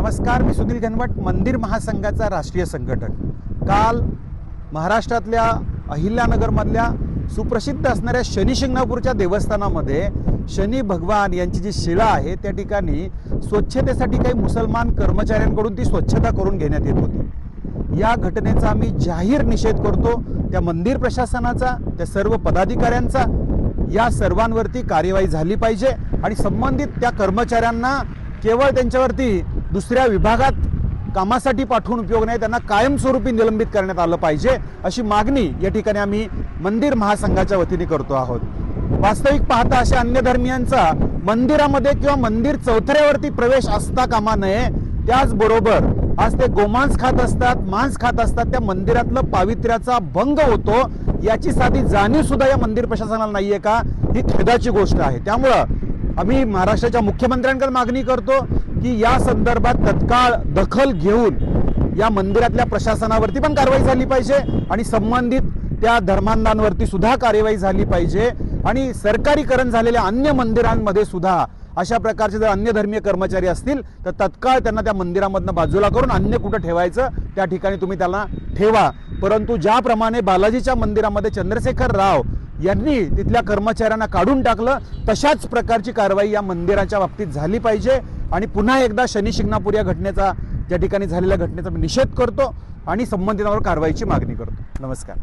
नमस्कार मी सुनील घनवट मंदिर महासंघाचा राष्ट्रीय संघटक. काल महाराष्ट्रातल्या अहिल्यानगरमधल्या सुप्रसिद्ध असणाऱ्या शनी शिंगणापूरच्या देवस्थानामध्ये शनी भगवान यांची जी शिळा आहे त्या ठिकाणी स्वच्छतेसाठी काही मुसलमान कर्मचाऱ्यांकडून ती स्वच्छता करून घेण्यात येत होती. या घटनेचा आम्ही जाहीर निषेध करतो. त्या मंदिर प्रशासनाचा त्या सर्व पदाधिकाऱ्यांचा या सर्वांवरती कार्यवाही झाली पाहिजे आणि संबंधित त्या कर्मचाऱ्यांना केवळ त्यांच्यावरती दुसऱ्या विभागात कामासाठी पाठवून उपयोग नाही त्यांना कायमस्वरूपी निलंबित करण्यात आलं पाहिजे अशी मागणी या ठिकाणी आम्ही मंदिर महासंघाच्या वतीने करतो आहोत. वास्तविक पाहता अशा अन्य धर्मियांचा मंदिरामध्ये किंवा मंदिर चौथऱ्यावरती प्रवेश असता कामा नये त्याचबरोबर आज ते गोमांस खात असतात मांस खात असतात त्या मंदिरातलं पावित्र्याचा भंग होतो याची साधी जाणीव सुद्धा या मंदिर प्रशासनाला नाहीये का? ही खेदाची गोष्ट आहे. त्यामुळं आम्ही महाराष्ट्राच्या मुख्यमंत्र्यांकडे मागणी करतो की या संदर्भात तत्काळ दखल घेऊन या मंदिरातल्या प्रशासनावरती पण कारवाई झाली पाहिजे आणि संबंधित त्या धर्मांधांवरती सुद्धा कार्यवाही झाली पाहिजे. आणि सरकारीकरण झालेल्या अन्य मंदिरांमध्ये सुद्धा अशा प्रकारचे जर अन्य धर्मीय कर्मचारी असतील तर तत्काळ त्यांना त्या मंदिरामधनं बाजूला करून अन्य कुठं ठेवायचं त्या ठिकाणी तुम्ही त्याला ठेवा. परंतु ज्याप्रमाणे बालाजीच्या मंदिरामध्ये चंद्रशेखर राव यांनी तिथल्या कर्मचाऱ्यांना काढून टाकलं. तशाच प्रकारची कारवाई या मंदिराच्या बाबतीत झाली पाहिजे. आणि पुन्हा एकदा शनी शिंगणापूर या घटनेचा त्या ठिकाणी झालेल्या घटनेचा मी निषेध करतो आणि संबंधितांवर कारवाईची मागणी करतो. नमस्कार.